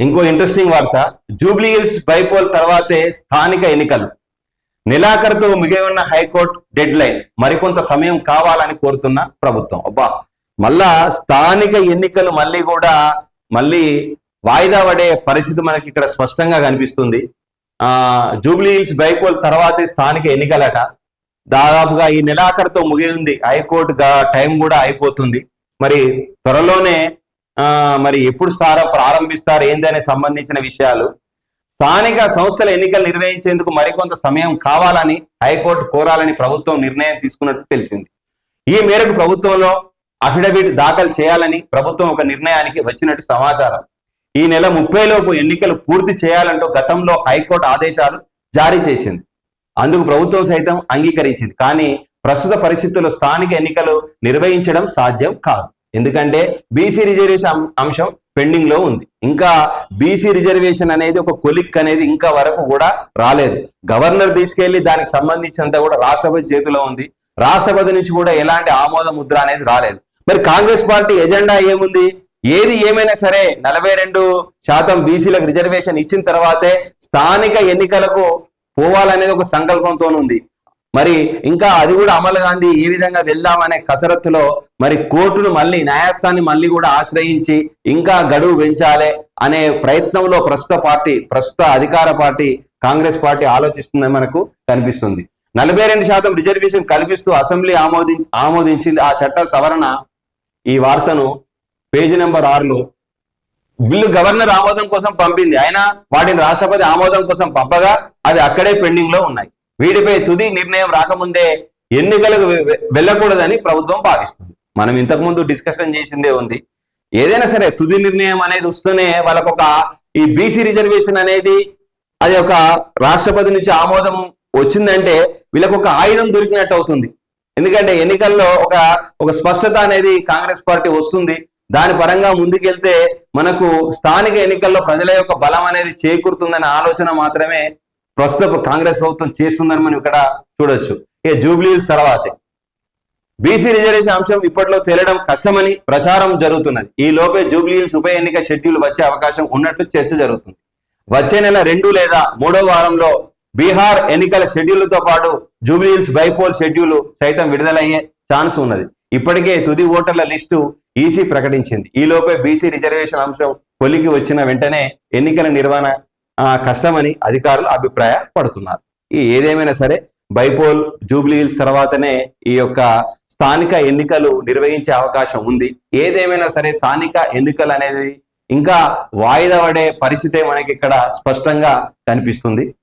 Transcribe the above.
ఇంకో ఇంట్రెస్టింగ్ వార్త. జూబ్లీహిల్స్ బైపోల్ తర్వాతే స్థానిక ఎన్నికలు. నెలాఖరుతో మిగిలి ఉన్న హైకోర్టు డెడ్ లైన్ మరికొంత సమయం కావాలని కోరుతున్న ప్రభుత్వం. అబ్బా! మళ్ళా స్థానిక ఎన్నికలు మళ్ళీ కూడా మళ్ళీ వాయిదా పడే పరిస్థితి మనకి ఇక్కడ స్పష్టంగా కనిపిస్తుంది. ఆ జూబ్లీహిల్స్ బైపోల్ తర్వాతే స్థానిక ఎన్నికలట. దాదాపుగా ఈ నెలాఖరుతో ముగియుంది హైకోర్టు టైం కూడా అయిపోతుంది. మరి త్వరలోనే మరి ఎప్పుడు సారా ప్రారంభిస్తారు ఏందనే సంబంధించిన విషయాలు. స్థానిక సంస్థల ఎన్నికలు నిర్వహించేందుకు మరికొంత సమయం కావాలని హైకోర్టు కోరాలని ప్రభుత్వం నిర్ణయం తీసుకున్నట్టు తెలిసింది. ఈ మేరకు ప్రభుత్వంలో అఫిడవిట్ దాఖలు చేయాలని ప్రభుత్వం ఒక నిర్ణయానికి వచ్చినట్టు సమాచారం. ఈ నెల ముప్పై లోపు ఎన్నికలు పూర్తి చేయాలంటూ గతంలో హైకోర్టు ఆదేశాలు జారీ చేసింది. అందుకు ప్రభుత్వం సైతం అంగీకరించింది. కానీ ప్రస్తుత పరిస్థితుల్లో స్థానిక ఎన్నికలు నిర్వహించడం సాధ్యం కాదు. ఎందుకంటే బీసీ రిజర్వేషన్ అంశం పెండింగ్లో ఉంది. ఇంకా బీసీ రిజర్వేషన్ అనేది ఒక కొలిక్ అనేది ఇంకా వరకు కూడా రాలేదు. గవర్నర్ తీసుకెళ్ళి దానికి సంబంధించినంత కూడా రాష్ట్రపతి చేతిలో ఉంది. రాష్ట్రపతి నుంచి కూడా ఎలాంటి ఆమోద ముద్ర అనేది రాలేదు. మరి కాంగ్రెస్ పార్టీ ఎజెండా ఏముంది? ఏది ఏమైనా సరే నలభై రెండు శాతం బీసీలకు రిజర్వేషన్ ఇచ్చిన తర్వాతే స్థానిక ఎన్నికలకు పోవాలనేది ఒక సంకల్పంతో ఉంది మరి ఇంకా అది కూడా అమలు గాంధీ ఏ విధంగా వెళ్దామనే కసరత్తులో మరి కోర్టును మళ్ళీ న్యాయస్థాన్ని మళ్ళీ కూడా ఆశ్రయించి ఇంకా గడువు పెంచాలి అనే ప్రయత్నంలో ప్రస్తుత పార్టీ ప్రస్తుత అధికార పార్టీ కాంగ్రెస్ పార్టీ ఆలోచిస్తుందని మనకు కనిపిస్తుంది. నలభై రెండు శాతం రిజర్వేషన్ కల్పిస్తూ అసెంబ్లీ ఆమోది ఆమోదించింది ఆ చట్ట సవరణ ఈ వార్తను పేజీ నెంబర్ ఆరులో. బిల్లు గవర్నర్ ఆమోదం కోసం పంపింది. అయినా వాటిని రాష్ట్రపతి ఆమోదం కోసం పంపగా అది అక్కడే పెండింగ్లో ఉన్నాయి. వీటిపై తుది నిర్ణయం రాకముందే ఎన్నికలకు వెళ్ళకూడదని ప్రభుత్వం భావిస్తుంది. మనం ఇంతకు ముందు డిస్కషన్ చేసిందే ఉంది. ఏదైనా సరే తుది నిర్ణయం అనేది వస్తూనే వాళ్ళకు ఒక ఈ బీసీ రిజర్వేషన్ అనేది అది ఒక రాష్ట్రపతి నుంచి ఆమోదం వచ్చిందంటే వీళ్ళకు ఒక ఆయుధం దొరికినట్టు అవుతుంది. ఎందుకంటే ఎన్నికల్లో ఒక ఒక స్పష్టత అనేది కాంగ్రెస్ పార్టీ వస్తుంది. దాని పరంగా ముందుకెళ్తే మనకు స్థానిక ఎన్నికల్లో ప్రజల యొక్క బలం అనేది చేకూరుతుందనే ఆలోచన మాత్రమే ప్రస్తుత కాంగ్రెస్ ప్రభుత్వం చేస్తుందని మనం ఇక్కడ చూడొచ్చు. ఇక జూబ్లీస్ తర్వాతే. బీసీ రిజర్వేషన్ అంశం ఇప్పట్లో తేలడం కష్టమని ప్రచారం జరుగుతున్నది. ఈ లోపే జూబ్లీహిల్స్ ఉప ఎన్నిక షెడ్యూల్ వచ్చే అవకాశం ఉన్నట్టు చర్చ జరుగుతుంది. వచ్చే నెల రెండు లేదా మూడో వారంలో బీహార్ ఎన్నికల షెడ్యూల్తో పాటు జూబ్లీహిల్స్ బైపోల్ షెడ్యూల్ సైతం విడుదలయ్యే ఛాన్స్ ఉన్నది. ఇప్పటికే తుది ఓటర్ల లిస్టు ఈసీ ప్రకటించింది. ఈ లోపే బీసీ రిజర్వేషన్ అంశం కొలికి వచ్చిన వెంటనే ఎన్నికల నిర్వహణ కష్టమని అధికారులు అభిప్రాయపడుతున్నారు. ఈ ఏదేమైనా సరే బైపోల్ జూబ్లీ హిల్స్ తర్వాతనే ఈ యొక్క స్థానిక ఎన్నికలు నిర్వహించే అవకాశం ఉంది. ఏదేమైనా సరే స్థానిక ఎన్నికలు అనేది ఇంకా వాయిదా పడే పరిస్థితే మనకి ఇక్కడ స్పష్టంగా కనిపిస్తుంది.